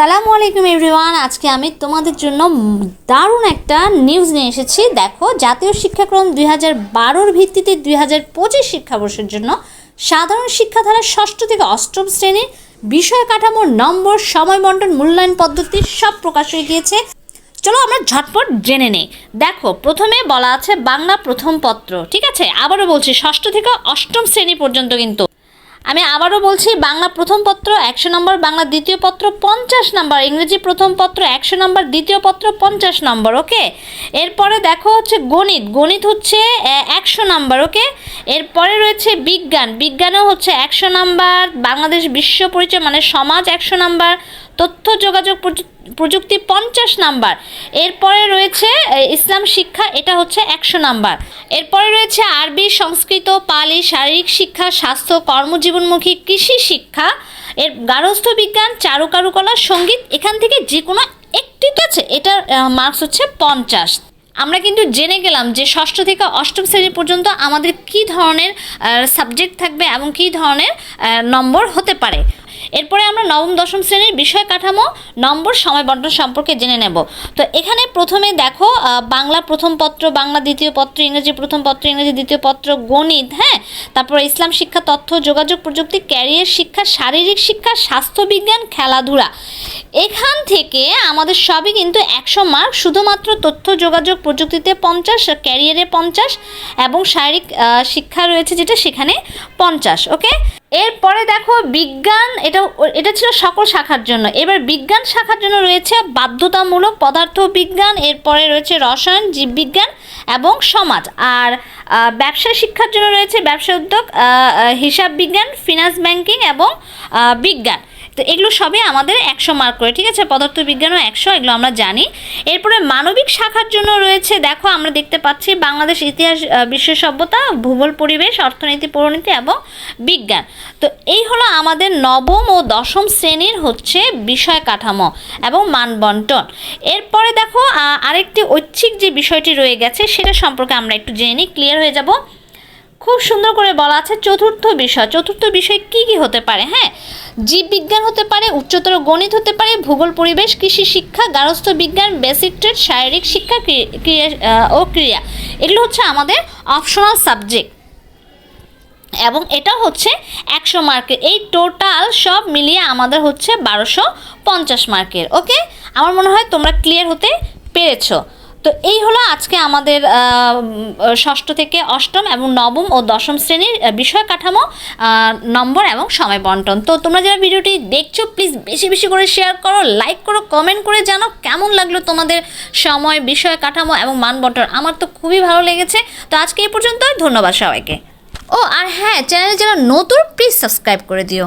আসসালামু আলাইকুম এভরিওয়ান, আজকে আমি তোমাদের জন্য দারুণ একটা নিউজ নিয়ে এসেছি। দেখো, জাতীয় শিক্ষাক্রম দুই হাজার বারোর ভিত্তিতে দুই হাজার পঁচিশ শিক্ষাবর্ষের জন্য সাধারণ শিক্ষাধারার ষষ্ঠ থেকে অষ্টম শ্রেণির বিষয় কাঠামোর নম্বর সময় বন্টন মূল্যায়ন পদ্ধতি সব প্রকাশ হয়ে গিয়েছে। চলো আমরা ঝটপট জেনে নেই। দেখো, প্রথমে বলা আছে বাংলা প্রথম পত্র, ঠিক আছে? আবারও বলছি, ষষ্ঠ থেকে অষ্টম শ্রেণি পর্যন্ত কিন্তু। আমি আবারও বলছি, বাংলা প্রথম পত্র একশো নম্বর, বাংলা দ্বিতীয় পত্র পঞ্চাশ নম্বর, ইংরেজি প্রথম পত্র একশো নম্বর, দ্বিতীয় পত্র পঞ্চাশ নম্বর, ওকে? এরপরে দেখো হচ্ছে গণিত। গণিত হচ্ছে একশো নম্বর, ওকে? এরপরে রয়েছে বিজ্ঞান। বিজ্ঞানেও হচ্ছে একশো নম্বর, বাংলাদেশ বিশ্ব পরিচয় মানে সমাজ একশো নম্বর, তথ্য যোগাযোগ প্রযুক্তি পঞ্চাশ নাম্বার। এরপরে রয়েছে ইসলাম শিক্ষা, এটা হচ্ছে একশো নাম্বার। এরপরে রয়েছে আরবি, সংস্কৃত, পালি, শারীরিক শিক্ষা, স্বাস্থ্য, কর্মজীবনমুখী, কৃষি শিক্ষা, এর গার্হস্থ্য বিজ্ঞান চারুকারুকলা সংগীত, এখান থেকে যে কোনো একটি আছে এটার মার্কস হচ্ছে পঞ্চাশ। আমরা কিন্তু জেনে গেলাম যে ষষ্ঠ থেকে অষ্টম শ্রেণি পর্যন্ত আমাদের কী ধরনের সাবজেক্ট থাকবে এবং কী ধরনের নম্বর হতে পারে। এরপরে আমরা নবম, দশম শ্রেণির বিষয় কাঠামো, নম্বর, সময় বন্টন সম্পর্কে জেনে নেব। তো এখানে প্রথমে দেখো বাংলা প্রথম পত্র, বাংলা দ্বিতীয় পত্র, ইংরেজি প্রথম পত্র, ইংরেজি দ্বিতীয় পত্র, গণিত হ্যাঁ? তারপর ইসলাম শিক্ষা, তথ্য, যোগাযোগ প্রযুক্তি, ক্যারিয়ার শিক্ষা, শারীরিক শিক্ষা স্বাস্থ্যবিজ্ঞান খেলাধুলা। এখান থেকে আমাদের সবই কিন্তু একশো মার্ক, শুধুমাত্র তথ্য, যোগাযোগ প্রযুক্তিতে পঞ্চাশ, ক্যারিয়ারে পঞ্চাশ এবং শারীরিক শিক্ষা রয়েছে যেটা সেখানে পঞ্চাশ, ওকে? এরপরে দেখো বিজ্ঞান, এটা এটা ছিল সকল শাখার জন্য। এবার বিজ্ঞান শাখার জন্য রয়েছে বাধ্যতামূলক পদার্থ বিজ্ঞান, এরপরে রয়েছে রসায়ন, জীববিজ্ঞান এবং সমাজ। আর ব্যবসা শিক্ষার জন্য রয়েছে ব্যবসা উদ্যোগ হিসাব বিজ্ঞান ফিনান্স ব্যাংকিং এবং বিজ্ঞান। তো এগুলো সবই আমাদের একশো মার্ক করে, ঠিক আছে? পদার্থবিজ্ঞানও একশো, এগুলো আমরা জানি। এরপরে মানবিক শাখার জন্য রয়েছে, দেখো আমরা দেখতে পাচ্ছি বাংলাদেশ ইতিহাস বিশ্ব সভ্যতা ভূগোল, পরিবেশ, অর্থনীতি পরিণতি এবং বিজ্ঞান। তো এই হলো আমাদের নবম ও দশম শ্রেণির হচ্ছে বিষয় কাঠামো এবং মানবন্টন। এরপরে দেখো আরেকটি ঐচ্ছিক যে বিষয়টি রয়ে গেছে, সেটা সম্পর্কে আমরা একটু জেনে ক্লিয়ার হয়ে যাব। খুব সুন্দর করে বলা আছে চতুর্থ বিষয়। চতুর্থ বিষয় কি কি হতে পারে হ্যাঁ? জীববিজ্ঞান হতে পারে, উচ্চতর গণিত হতে পারে, ভূগোল, পরিবেশ, কৃষি শিক্ষা গার্হস্থ্য বিজ্ঞান বেসিক ট্রেড শারীরিক শিক্ষা ক্রিয়া ও ক্রিয়া। এগুলো হচ্ছে আমাদের অপশনাল সাবজেক্ট এবং এটা হচ্ছে একশো মার্কের। এই টোটাল সব মিলিয়ে আমাদের হচ্ছে বারোশো পঞ্চাশ মার্কের। ওকে? আমার মনে হয় তোমরা ক্লিয়ার হতে পেরেছ। তো এই হলো আজকে আমাদের ষষ্ঠ থেকে অষ্টম এবং নবম ও দশম শ্রেণির বিষয় কাঠামো নম্বর এবং সময় বন্টন। তো তোমরা যারা ভিডিওটি দেখছ প্লিজ বেশি বেশি করে শেয়ার করো লাইক করো কমেন্ট করে জানো কেমন লাগল তোমাদের সময়, বিষয় কাঠামো এবং মান বন্টন। আমার তো খুবই ভালো লেগেছে। তো আজকে এই পর্যন্তই, ধন্যবাদ সবাইকে। ও, আর হ্যাঁ চ্যানেলে যারা নতুন প্লিজ সাবস্ক্রাইব করে দিও।